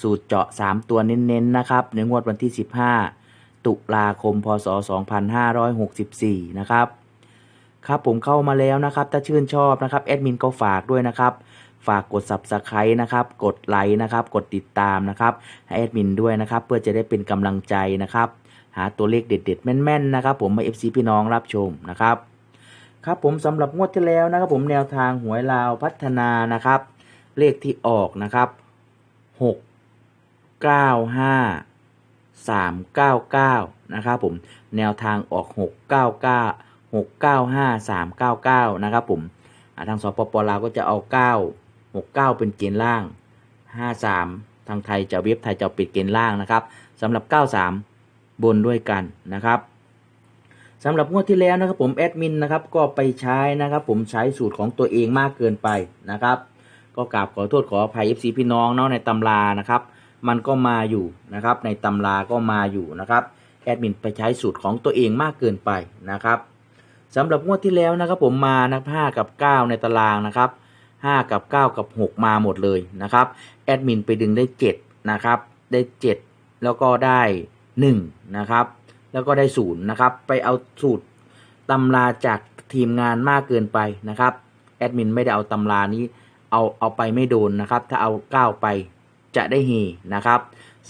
สูตรเจาะ 3 ตัวเน้นๆนะครับในงวดวันที่ 15 ตุลาคมพศ 2564 นะครับครับผมเข้ามาแล้วนะครับถ้าชื่นชอบนะครับแอดมินก็ฝากด้วยนะครับ ฝากกด Subscribe นะครับกดไลค์นะครับกดติดตามนะครับให้แอดมินด้วยนะครับ เพื่อจะได้เป็นกำลังใจนะครับ หาตัวเลขเด็ด ๆ แม่นๆนะครับ ผมมา FC พี่น้องรับชมนะครับครับผมสำหรับงวดที่แล้วนะครับ ผมแนวทางหวยลาวพัฒนานะครับ เลขที่ออกนะครับห กเก้าห้าสามเก้าเก้านะครับผม แนวทางออกหกเก้าเก้าหกเก้าห้าสามเก้าเก้านะครับผมทางสปปลาวก็จะเอาเก้าหกเก้าเป็นเกณฑ์ล่างห้าสามทางไทยจะเว็บไทยจะปิดเกณฑ์ล่างนะครับสำหรับเก้าสามบนด้วยกันนะครับสำหรับงวดที่แล้วนะครับผมแอดมินนะครับก็ไปใช้นะครับผมใช้สูตรของตัวเองมากเกินไปนะครับ ก็กราบขอโทษขออภัย FC พี่น้องเนาะในตำรานะครับ มันก็มาอยู่นะครับในตำราก็มาอยู่นะครับแอดมินไปใช้สูตรของตัวเองมากเกินไปนะครับสำหรับงวดที่แล้วนะครับผมมานะครับ5กับ 9 ในตารางนะครับ 5 กับ 9 กับ 6 มาหมดเลยนะครับแอดมินไปดึงได้7นะครับได้ 7 แล้วก็ได้1นะครับแล้วก็ได้ศูนย์นะครับไปเอาสูตรตำราจากทีมงานมากเกินไปนะครับแอดมินไม่ได้เอาตำรานี้เอาเอาไปไม่โดนนะครับถ้าเอาก้าไป จะได้เฮนะครับ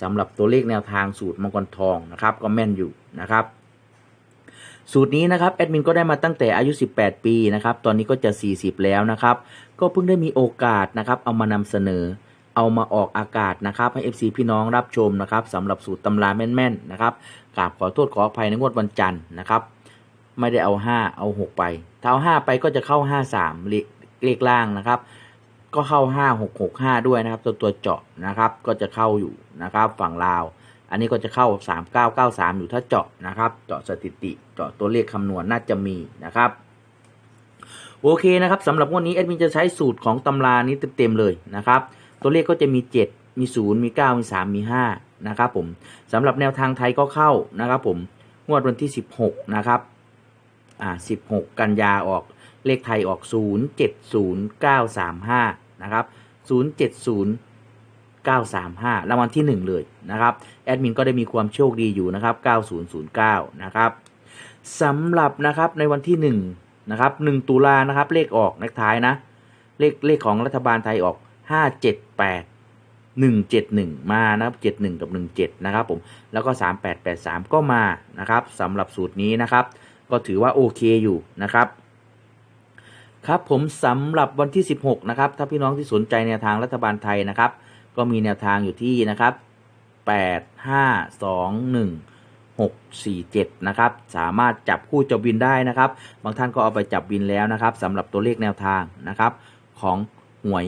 สำหรับตัวเลขแนวทางสูตรมังกรทองนะครับก็แม่นอยู่นะครับสูตรนี้นะครับแอดมินก็ได้มาตั้งแต่อายุ 18 ปีนะครับตอนนี้ก็จะ 40 แล้วนะครับก็เพิ่งได้มีโอกาสนะครับเอามานำเสนอ เอามาออกอากาศนะครับให้ FC พี่น้องรับชมนะครับสำหรับสูตรตำราแม่นๆนะครับกราบขอโทษขออภัยในงวดวันจันทร์นะครับไม่ได้เอา 5 เอา 6 ไป ถ้าเอา 5 ไปก็จะเข้า 5 3เลขล่างนะครับ ก็เข้า 5 6 6 5 ด้วยนะครับ ตัวตัวเจาะนะครับ ก็จะเข้าอยู่นะครับ ฝั่งลาว อันนี้ก็จะเข้า 3 9 9 3 อยู่ถ้าเจาะนะครับ เจาะสถิติ เจาะตัวเลขคำนวณน่าจะมีนะครับ โอเคนะครับสำหรับงวันนี้แอดมินจะใช้สูตรของตำรานี้เต็มๆเลยนะครับ ตัวเลขก็จะมี 7 มี 0 มี 9 มี 3 มี 5 นะครับผมสำหรับแนวทางไทยก็เข้านะครับ ผม งวดวันที่ 16 นะครับ อ่า 16 กันยาออกเลขไทยออก 070935 นะครับ070935รางวัลที่ 1 เลยนะครับแอดมินก็ได้มีความโชคดีอยู่นะครับ9009นะครับสำหรับนะครับในวันที่1นะครับ1ตุลานะครับเลขออกเลขท้ายนะเลขเลขของรัฐบาลไทยออก 578 171 มานะครับ71 กับ 17 นะครับผมแล้วก็ 3883 ก็มานะครับสำหรับสูตรนี้นะครับ ก็ถือว่าโอเคอยู่นะครับ ครับผมสำหรับวันที่ 16 นะครับ ถ้าพี่น้องที่สนใจแนวทางรัฐบาลไทยนะครับ ก็มีแนวทางอยู่ที่นะครับ 8 5 2 1 6 4 7 นะครับ สามารถจับคู่จับวินได้นะครับ บางท่านก็เอาไปจับวินแล้วนะครับสำหรับตัวเลขแนวทางนะครับ ของหวย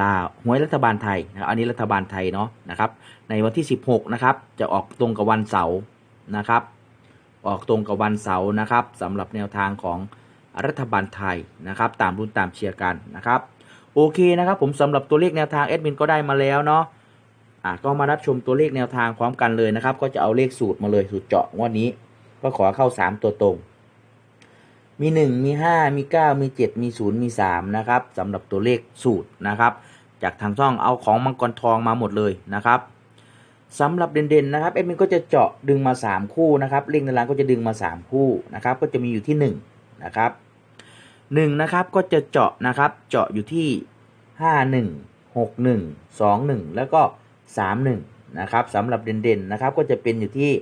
ลาหวยรัฐบาลไทยนะอันนี้รัฐบาลไทยเนาะนะครับ ในวันที่ 16 นะครับ จะออกตรงกับวันเสาร์นะครับ ออกตรงกับวันเสาร์นะครับสำหรับแนวทางของ รัฐบาลไทยนะครับ ตามรุ่นตามเชียร์กันนะครับ โอเคนะครับ ผมสำหรับตัวเลขแนวทางแอดมินก็ได้มาแล้วเนาะอะก็มารับชมตัวเลขแนวทางพร้อมกันเลยนะครับ ก็จะเอาเลขสูตรมาเลยสูตรเจาะงวดนี้ ก็ขอเข้า 3 ตัวตรง มี 1 มี 5 มี 9 มี 7 มี 0 มี 3 นะครับสำหรับตัวเลขสูตรนะครับ จากทางช่องเอาของมังกรทองมาหมดเลยนะครับสำหรับเด่นๆนะครับเอ็มนก็จะเจาะดึงมา 3 คู่นะครับเลขในร้านก็จะดึงมา 3 คู่นะครับ ก็จะมีอยู่ที่ 1 นะครับ1นะครับก็จะเจาะนะครับเจาะอยู่ที่ 5 1 6 1 2 1 แล้วก็ 3 1นะครับสำหรับเด่นๆนะครับก็จะเป็นอยู่ที่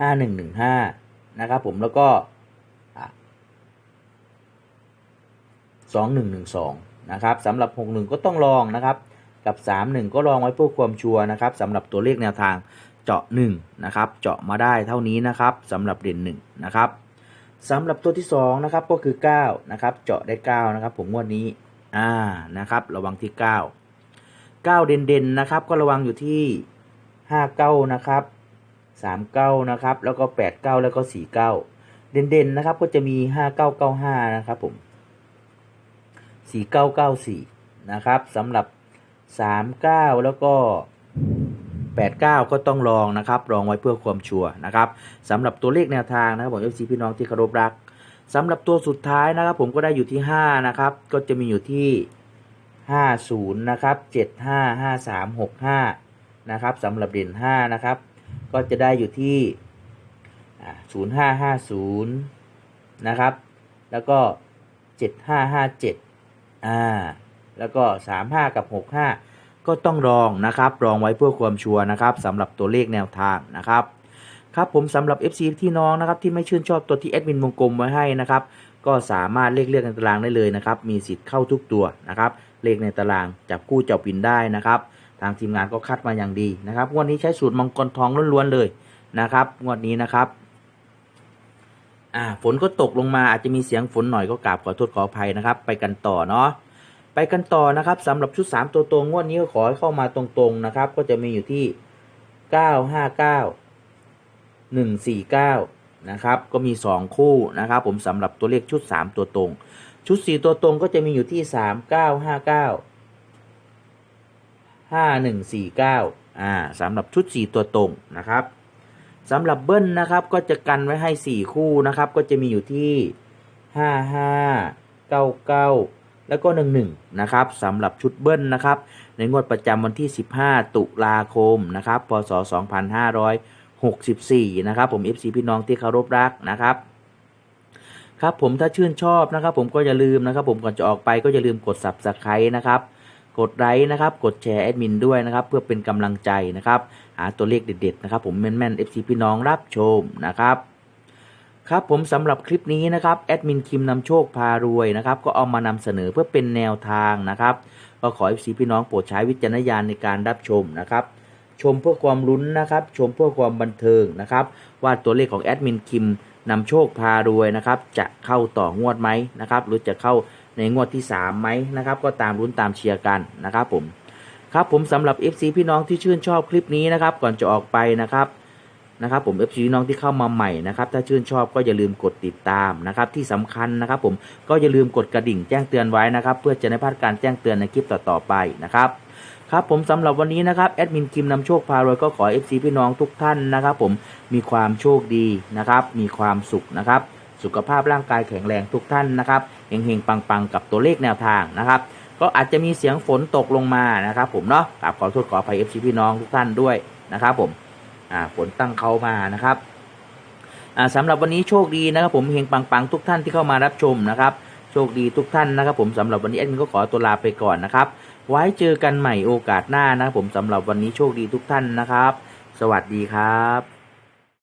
5 1 1 5นะครับผมแล้วก็อะ2 1 1 2นะครับสำหรับ 6 1 ก็ต้องลองนะครับกับ 3 1 ก็ลองไว้เพื่อความชัวร์นะครับสำหรับตัวเลขแนวทางเจาะ1นะครับเจาะมาได้เท่านี้นะครับสำหรับเด่น1นะครับ สำหรับตัวที่2นะครับก็คือ9นะครับเจาะได้9นะครับผมงวดนี้อ่านะครับระวังที่9เก้าเด่นๆนะครับก็ระวังอยู่ที่ห้าเก้านะครับสามเก้านะครับแล้วก็แปดเก้าแล้วก็สี่เก้าเด่นๆนะครับก็จะมีห้าเก้าเก้าห้านะครับผมสี่เก้าเก้าสี่นะครับสำหรับสามเก้าแล้วก็ แปดเก้าก็ต้องลองนะครับลองไว้เพื่อความชัวร์นะครับสำหรับตัวเลขแนวทางนะครับผมเอฟซีพี่น้องที่เคารพรักสำหรับตัวสุดท้ายนะครับ ผมก็ได้อยู่ที่ห้านะครับ ก็จะมีอยู่ที่ห้าศูนย์นะครับเจ็ดห้าห้าสามหกห้านะครับสำหรับเด่นห้านะครับ ก็จะได้อยู่ที่ศูนย์ห้าห้าศูนย์นะครับ แล้วก็เจ็ดห้าห้าเจ็ดอ่า แล้วก็สามห้ากับห ก็ต้องรองนะครับรองไว้เพื่อความชัวร์นะครับสำหรับตัวเลขแนวทางนะครับครับผมสำหรับ FC ที่น้องนะครับที่ไม่ชื่นชอบตัวที่แอดมินวงกลมไว้ให้นะครับก็สามารถเลือกเลือกในตารางได้เลยนะครับมีสิทธิ์เข้าทุกตัวนะครับเลขในตารางจับคู่จับปินได้นะครับทางทีมงานก็คัดมาอย่างดีนะครับงวดนี้ใช้สูตรมังกรทองล้วนๆเลยนะครับงวดนี้นะครับอ่าฝนก็ตกลงมาอาจจะมีเสียงฝนหน่อยก็กราบขอโทษขออภัยนะครับ ไปกันต่อเนาะ ไปกันต่อนะครับสำหรับชุด 3 ตัวตรงงวดนี้ก็ขอให้เข้ามาตรงๆนะครับ ก็จะมีอยู่ที่ 959 149 นะครับ ก็มี 2 คู่นะครับ ผมสำหรับตัวเลขชุด 3 ตัวตรง ชุด 4 ตัวตรงก็จะมีอยู่ที่ 3959 5149อ่าสำหรับชุด 4 ตัวตรงนะครับสำหรับเบิ้ลนะครับก็จะกันไว้ให้ 4 คู่นะครับ ก็จะมีอยู่ที่ 55 99 แล้วก็ 11 นะครับสำหรับชุดเบิ้ลนะครับ ในงวดประจำวันที่ 15 ตุลาคมนะครับ พศ 2564 นะครับ ผม FC พี่น้องที่เคารพรักนะครับ ครับผมถ้าชื่นชอบนะครับ ผมก็อย่าลืมนะครับ ผมก่อนจะออกไปก็อย่าลืมกด subscribe นะครับกดไลค์นะครับกดแชร์แอดมินด้วยนะครับ เพื่อเป็นกำลังใจนะครับ หาตัวเลขเด็ดๆนะครับ ผมแม่นๆ FC พี่น้องรับชมนะครับ ครับผมสำหรับคลิปนี้นะครับแอดมินคิมนำโชคพารวยนะครับก็เอามานำเสนอเพื่อเป็นแนวทางนะครับก็ขอ FC พี่น้องโปรดใช้วิจารณญาณในการรับชมนะครับ ชมเพื่อความลุ้นนะครับ ชมเพื่อความบันเทิงนะครับ ว่าตัวเลขของแอดมินคิมนำโชคพารวยนะครับ จะเข้าต่องวดไหมนะครับหรือจะเข้าในงวดที่3ไหมนะครับ ก็ตามลุ้นตามเชียร์กันนะครับผมครับผมสำหรับ FC พี่น้องที่ชื่นชอบคลิปนี้นะครับ ก่อนจะออกไปนะครับ นะครับผม FC พี่น้องที่เข้ามาใหม่นะครับถ้าชื่นชอบก็อย่าลืมกดติดตามนะครับที่สำคัญนะครับผมก็อย่าลืมกดกระดิ่งแจ้งเตือนไว้นะครับเพื่อจะได้ไม่พลาดการแจ้งเตือนในคลิปต่อๆไปนะครับครับผมสำหรับวันนี้นะครับแอดมินคิมนำโชคพารวยก็ขอ FC พี่น้องทุกท่านนะครับผมมีความโชคดีนะครับมีความสุขนะครับสุขภาพร่างกายแข็งแรงทุกท่านนะครับเฮงๆปังๆ กับตัวเลขแนวทางนะครับก็อาจจะมีเสียงฝนตกลงมานะครับผมเนาะกราบขอโทษขออภัย FC พี่น้องทุกท่านด้วยนะครับผม ฝนตั้งเขามานะครับอ่าสำหรับวันนี้โชคดีนะครับ ผมเฮงปังๆทุกท่านที่เข้ามารับชมนะครับโชคดีทุกท่านนะครับ ผมสำหรับวันนี้แอดมินก็ขอตัวลาไปก่อนนะครับ ไว้เจอกันใหม่โอกาสหน้านะครับผมสำหรับวันนี้โชคดีทุกท่านนะครับ สวัสดีครับ